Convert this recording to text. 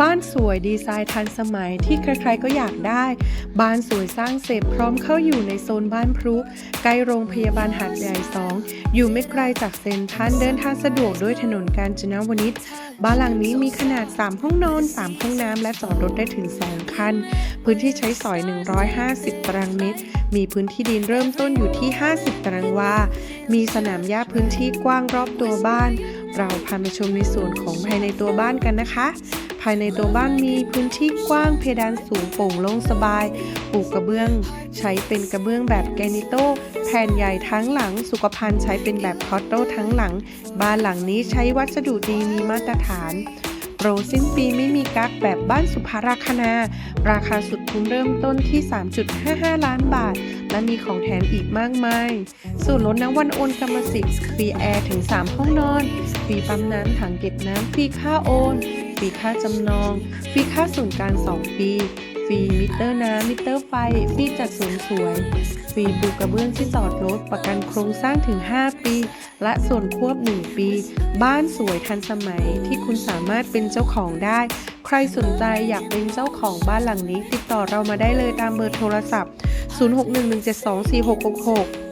บ้านสวยดีไซน์ทันสมัยที่ใครๆก็อยากได้ บ้านสวยสร้างเสร็จพร้อมเข้าอยู่ในโซนบ้านพรุใกล้โรงพยาบาลหาดใหญ่ 2 อยู่ไม่ไกลจากเซ็นทรัลเดินทางสะดวกด้วยถนนกาญจนวนิชบ้านหลังนี้มีขนาด 3 ห้องนอน 3 ห้องน้ำและจอดรถได้ถึง 2 คัน พื้นที่ใช้สอย 150 ตารางเมตร มีพื้นที่ดินเริ่มต้นอยู่ที่ 50 ตารางวา มีสนามหญ้าพื้นที่กว้างรอบตัวบ้าน เราพาไปชมในส่วนของภายในตัวบ้านกันนะคะายในตัวบ้านมีพื้นที่กว้างเพดานสูงโปร่งโล่งสบายปลูกกระเบื้อง ใช้เป็นกระเบื้องแบบแกนิโตแผ่นใหญ่ทั้งหลัง สุขภัณฑ์ใช้เป็นแบบคอตโต้ทั้งหลัง บ้านหลังนี้ใช้วัสดุดีมีมาตรฐานโปรสิ้นปีไม่มีกักแบบบ้านสุภาราคณา ราคาสุดคุ้มเริ่มต้นที่ 3.55 ล้านบาท และมีของแถมอีกมากมาย ส่วนลดน้ำวันโอนกรรมสิทธิ์ฟรีแอร์ถึง 3 ห้องนอน ฟรีปั๊มน้ำถังเก็บน้ำฟรีค่าโอน ฟรีค่าจำนอง ฟรีค่าส่วนกลาง2ปี ฟรีมิเตอร์น้ำมิเตอร์ไฟ ฟรีจัดสวนสวย ฟรีปูกระเบื้องที่จอดรถประกันโครงสร้างถึง 5 ปี และส่วนควบ 1 ปี บ้านสวยทันสมัยที่คุณสามารถเป็นเจ้าของได้ใครสนใจอยากเป็นเจ้าของบ้านหลังนี้ ติดต่อเรามาได้เลยตามเบอร์โทรศัพท์ 0611724666